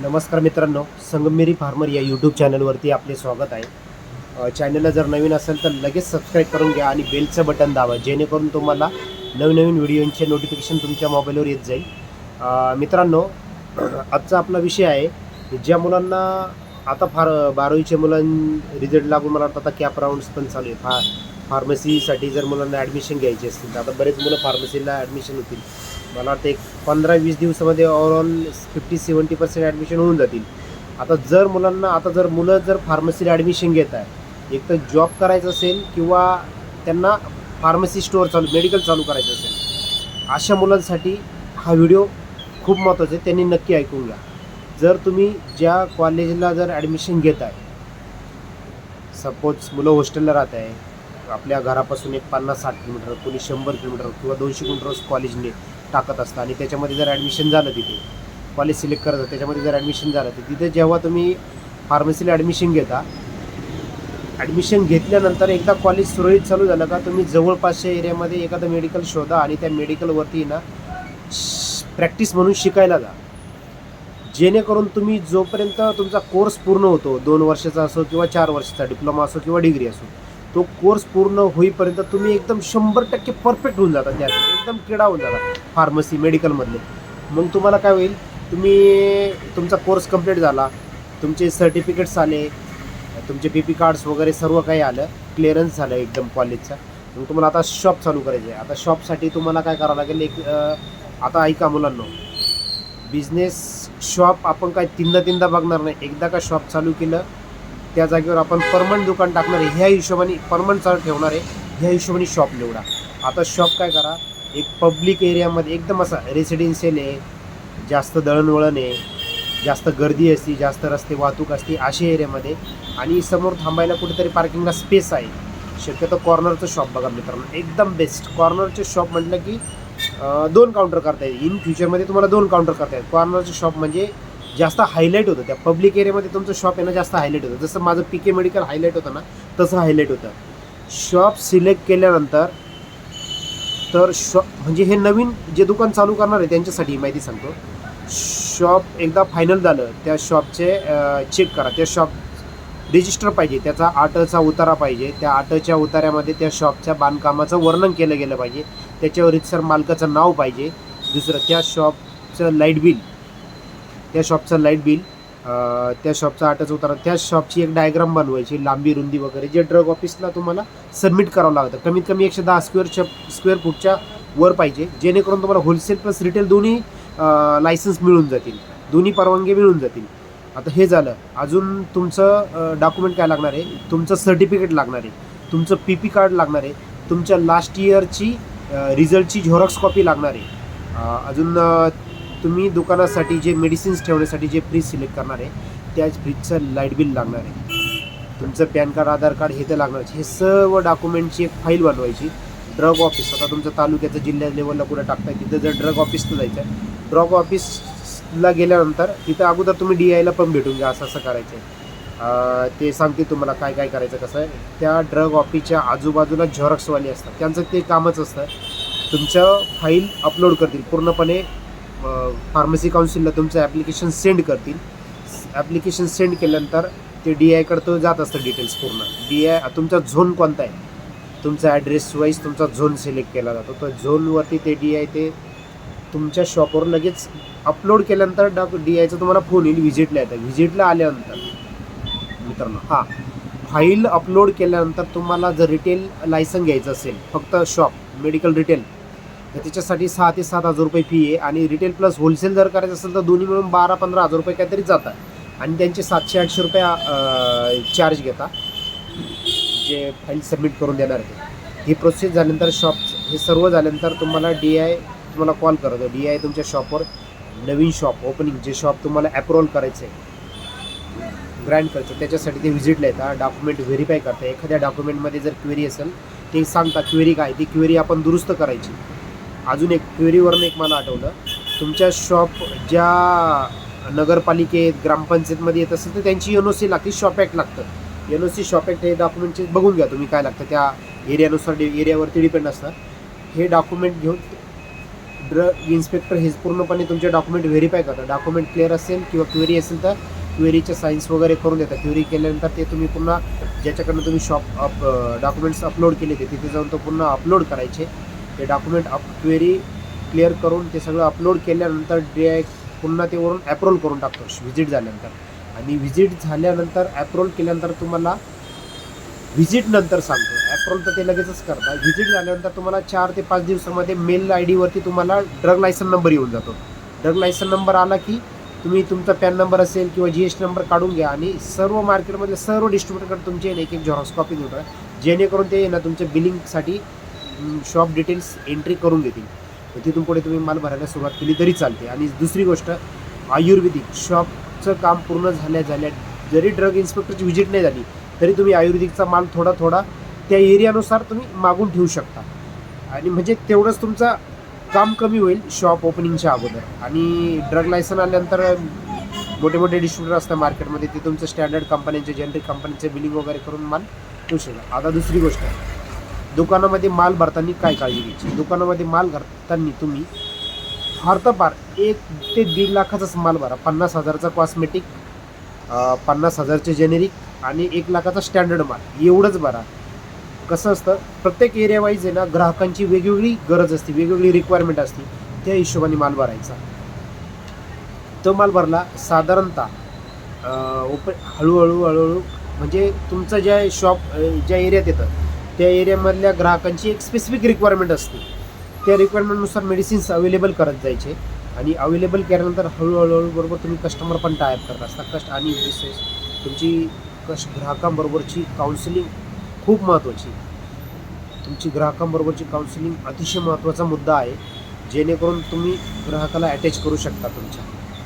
नमस्कार मित्रांनो संगमेरी फार्मर या यूट्यूब चॅनलवरती आपले स्वागत आहे. चॅनलला जर नवीन असेल तर लगेच सबस्क्राईब करून घ्या आणि बेलचं बटन दाबा जेणेकरून तुम्हाला नवनवीन व्हिडिओंचे नोटिफिकेशन तुमच्या मोबाईलवर येत जाईल. मित्रांनो आजचा आपला विषय आहे की ज्या मुलांना आता फार बारावीच्या मुलां रिझल्ट लागून मला वाटतं आता कॅप राऊंड्स पण चालू आहे फार फार्मसीसाठी जर मुलांना ॲडमिशन घ्यायची असतील तर आता बरेच मुलं फार्मसीला ॲडमिशन होतील. मला वाटतं एक पंधरा वीस दिवसामध्ये overall fifty seventy percent admission होऊन जातील. आता जर मुलांना आता जर मुलं जर फार्मसीला ॲडमिशन घेत आहे एक तर जॉब करायचं असेल किंवा त्यांना फार्मसी स्टोअर चालू मेडिकल चालू करायचं असेल अशा मुलांसाठी हा व्हिडिओ खूप महत्त्वाचा आहे. त्यांनी नक्की ऐकून घ्या. जर तुम्ही ज्या कॉलेजला जर ॲडमिशन घेत आहे सपोज मुलं हॉस्टेलला राहत आहे आपल्या घरापासून एक पन्नास साठ किलोमीटर कोणी शंभर किलोमीटर किंवा दोनशे किलोमीटर कॉलेजने टाकत असता आणि त्याच्यामध्ये जर ॲडमिशन झालं तिथे कॉलेज सिलेक्ट करत त्याच्यामध्ये जर ॲडमिशन झालं तर तिथे जेव्हा तुम्ही फार्मसीला ॲडमिशन घेता ॲडमिशन घेतल्यानंतर एकदा कॉलेज सुरळीत चालू झालं का तुम्ही जवळपासच्या एरियामध्ये एखादं मेडिकल शोधा आणि त्या मेडिकलवरती ना प्रॅक्टिस म्हणून शिकायला जा. जेणेकरून तुम्ही जोपर्यंत तुमचा कोर्स पूर्ण होतो दोन वर्षाचा असो किंवा चार वर्षाचा डिप्लोमा असो किंवा डिग्री असो तो कोर्स पूर्ण होईपर्यंत तुम्ही एकदम शंभर टक्के परफेक्ट होऊन जाता त्यात. एकदम किडा होऊन जाता फार्मसी मेडिकलमधले. मग तुम्हाला काय होईल तुम्ही तुमचा कोर्स कंप्लीट झाला तुमचे सर्टिफिकेट्स आले तुमचे पी पी कार्ड्स वगैरे सर्व काही आलं क्लिअरन्स झालं एकदम कॉलेजचं. मग तुम्हाला आता शॉप चालू करायचे आहे. आता शॉपसाठी तुम्हाला काय करावं लागेल एक आता ऐका मुलांनो. बिझनेस शॉप आपण काय तीनदा तीनदा बघणार नाही. एकदा का शॉप चालू केलं त्या जागेवर आपण परमनंट दुकान टाकणार आहे. ह्या हिशोबाने परमनंट चालू ठेवणार आहे. ह्या हिशोबाने शॉप निवडा. आता शॉप काय करा एक पब्लिक एरियामध्ये एकदम असा रेसिडेन्शियल आहे जास्त दळणवळण आहे जास्त गर्दी असते जास्त रस्ते वाहतूक असते अशा एरियामध्ये आणि समोर थांबायला कुठेतरी पार्किंगला स्पेस आहे. शक्यतो कॉर्नरचं शॉप बघा मित्रांनो. एकदम बेस्ट कॉर्नरचे शॉप म्हटलं की दोन काउंटर करता येईल. इन फ्युचरमध्ये तुम्हाला दोन काउंटर करता येईल. कॉर्नरचं शॉप म्हणजे जास्त हायलाईट होतं. त्या पब्लिक एरियामध्ये तुमचं शॉप आहे ना जास्त हायलाईट होतं. जसं माझं पी के मेडिकल हायलाईट होतं ना तसं हायलाईट होतं. शॉप सिलेक्ट केल्यानंतर तर शॉप म्हणजे हे नवीन जे दुकान चालू करणार आहे त्यांच्यासाठी माहिती सांगतो. शॉप एकदा फायनल झालं त्या शॉपचे चेक करा. त्या शॉप रजिस्टर पाहिजे. त्याचा आटचा उतारा पाहिजे. त्या आटच्या उतार्यामध्ये त्या शॉपच्या बांधकामाचं वर्णन केलं गेलं पाहिजे. त्याच्यावर रितसर मालकाचं नाव पाहिजे. दुसरं त्या शॉपचं लाइट बिल त्या शॉपचं लाइट बिल त्या शॉपचा आटच उतारा त्या शॉपची एक डायग्राम बनवायची लांबी रुंदी वगैरे जे ड्रग ऑफिसला तुम्हाला सबमिट करावं लागतं. कमीत कमी एकशे दहा स्क्वेअर शॉप स्क्वेअर फूटच्या वर पाहिजे जेणेकरून तुम्हाला होलसेल प्लस रिटेल दोन्ही लायसन्स मिळून जातील. दोन्ही परवानगी मिळून जातील. आता हे झालं. अजून तुमचं डॉक्युमेंट काय लागणार आहे? तुमचं सर्टिफिकेट लागणार आहे. तुमचं पी पी कार्ड लागणार आहे. तुमच्या लास्ट इयरची रिझल्टची झेरॉक्स कॉपी लागणार आहे. अजून तुम्ही दुकानासाठी जे मेडिसिन्स ठेवण्यासाठी जे फ्रीज सिलेक्ट करणार आहे त्याच फ्रीजचं लाइट बिल लागणार आहे. तुमचं पॅन कार्ड आधार कार्ड हे तर लागणार हे सर्व डॉक्युमेंटची एक फाईल बनवायची. ड्रग ऑफिस आता तुमचं तालुक्याचं जिल्ह्या लेवलला कुठं टाकताय तिथं जर ड्रग ऑफिसला जायचं आहे ड्रग ऑफिसला गेल्यानंतर तिथं अगोदर तुम्ही डी आयला पण भेटून घ्या असं असं करायचं आहे ते सांगते तुम्हाला काय काय करायचं कसं आहे. त्या ड्रग ऑफिसच्या आजूबाजूला झेरॉक्सवाले असतात. त्यांचं ते कामच असतं. तुमचं फाईल अपलोड करतील. पूर्णपणे फार्मसी काउन्सिलला तुमचं ॲप्लिकेशन सेंड करतील. ॲप्लिकेशन सेंड केल्यानंतर ते डी आयकडं तो जात असतं डिटेल्स पूर्ण. डी आय तुमचा झोन कोणता आहे? तुमचा ॲड्रेस वाईज तुमचा झोन सिलेक्ट केला जातो. तो झोनवरती ते डी आय ते तुमच्या शॉपवर लगेच अपलोड केल्यानंतर डॉक डी आयचा तुम्हाला फोन येईल व्हिजिटला येतं. व्हिजिटला आल्यानंतर. मित्रांनो हां. फाईल अपलोड केल्यानंतर तुम्हाला जर रिटेल लायसन घ्यायचं असेल फक्त शॉप मेडिकल रिटेल तर त्याच्यासाठी सहा ते सात हजार रुपये फी आहे. आणि रिटेल प्लस होलसेल जर करायचं असेल तर दोन्ही मिळून बारा पंधरा हजार रुपये काहीतरी जातात. आणि त्यांचे सातशे आठशे रुपये चार्ज घेता जे फाईल सबमिट करून देणार आहे ही प्रोसेस झाल्यानंतर शॉप हे सर्व झाल्यानंतर तुम्हाला डी आय तुम्हाला कॉल करतो डी आय तुमच्या शॉपवर नवीन शॉप ओपनिंग जे शॉप तुम्हाला ॲप्रोल करायचं आहे ग्रँड करायचं त्याच्यासाठी ते व्हिजिटला येतात डॉक्युमेंट व्हेरीफाय करतात एखाद्या डॉक्युमेंटमध्ये जर क्वेरी असेल ते सांगता क्वेरी काय ती क्वेरी आपण दुरुस्त करायची. अजून एक क्वेरीवरून एक मला आठवलं. तुमच्या शॉप ज्या नगरपालिकेत ग्रामपंचायतमध्ये येत असेल तर त्यांची एन ओ सी लागते शॉप ॲक्ट लागतं. N O C shop act हे डॉक्युमेंटचे बघून घ्या तुम्ही काय लागतं. त्या एरियानुसार एरियावरती डिपेंड असतं. हे डॉक्युमेंट घेऊन ड्रग इन्स्पेक्टर हे पूर्णपणे तुमचे डॉक्युमेंट व्हेरीफाय करतात. डॉक्युमेंट क्लिअर असेल किंवा क्वेरी असेल तर क्वेरीचे सायन्स वगैरे करून देतात. क्वेरी केल्यानंतर ते तुम्ही पुन्हा ज्याच्याकडनं तुम्ही शॉप अप डॉक्युमेंट्स अपलोड केले ते तिथे जाऊन तो पुन्हा अपलोड करायचे. ते डॉक्युमेंट अप क्वेरी क्लिअर करून ते सगळं अपलोड केल्यानंतर डायरेक्ट पुन्हा ते वरून ॲप्रोल करून टाकतो. व्हिजिट झाल्यानंतर. आणि व्हिजिट झाल्यानंतर ॲप्रोल केल्यानंतर तुम्हाला व्हिजिट नंतर सांगतो. ॲप्रोल तर ते लगेचच करता. व्हिजिट झाल्यानंतर तुम्हाला चार ते पाच दिवसामध्ये मेल आय डीवरती तुम्हाला ड्रग लायसन नंबर येऊन जातो. ड्रग लायसन नंबर आला की तुम्ही तुमचा पॅन नंबर असेल किंवा जी एस टी नंबर काढून घ्या आणि सर्व मार्केटमधले सर्व डिस्ट्रीब्युटरकडे तुमचे एक एक झेरॉक्स कॉपी घेऊन जेणेकरून ते ना तुमच्या बिलिंगसाठी शॉप डिटेल्स एंट्री करून देतील. तर तिथून पुढे तुम्ही माल भरायला सुरुवात केली तरी चालते. आणि दुसरी गोष्ट आयुर्वेदिक शॉपचं काम पूर्ण झाल्या झाल्या जरी ड्रग इन्स्पेक्टरची व्हिजिट नाही झाली तरी तुम्ही आयुर्वेदिकचा माल थोडा थोडा त्या एरियानुसार तुम्ही मागून ठेवू शकता. आणि म्हणजे तेवढंच तुमचा काम कमी होईल शॉप ओपनिंगच्या अगोदर. आणि ड्रग लायसन आल्यानंतर मोठे मोठे डिस्ट्रीब्युटर असतात मार्केटमध्ये ते तुमचं स्टँडर्ड कंपन्यांचे जनरिक कंपनीचे बिलिंग वगैरे करून माल ठेवू शकता आता दुसरी गोष्ट दुकानामध्ये माल भरताना काय काळजी घ्यायची? दुकानामध्ये माल भरताना तुम्ही फार तर फार एक ते दीड लाखाचाच माल भरा. पन्नास हजारचा कॉस्मेटिक पन्नास हजारचे जेनेरिक आणि एक लाखाचा स्टँडर्ड माल. एवढंच भरा. कसं असतं प्रत्येक एरियावाईज आहे ना ग्राहकांची वेगवेगळी गरज असते वेगवेगळी रिक्वायरमेंट असते. त्या हिशोबाने माल भरायचा. तो माल भरला साधारणतः उप हळूहळू हळूहळू म्हणजे तुमचं ज्या शॉप ज्या एरियात येतं त्या एरियामधल्या ग्राहकांची एक स्पेसिफिक रिक्वायरमेंट असते. त्या रिक्वायरमेंटनुसार मेडिसिन्स अवेलेबल करत जायचे आणि अवेलेबल केल्यानंतर हळूहळू बरोबर तुम्ही कस्टमर पण टायप करत असता कस्ट आणि विशेष तुमची कष्ट ग्राहकांबरोबरची काउन्सिलिंग खूप महत्त्वाची तुमची ग्राहकांबरोबरची काउन्सिलिंग अतिशय महत्त्वाचा मुद्दा आहे. जेणेकरून तुम्ही ग्राहकाला अटॅच करू शकता तुमच्या.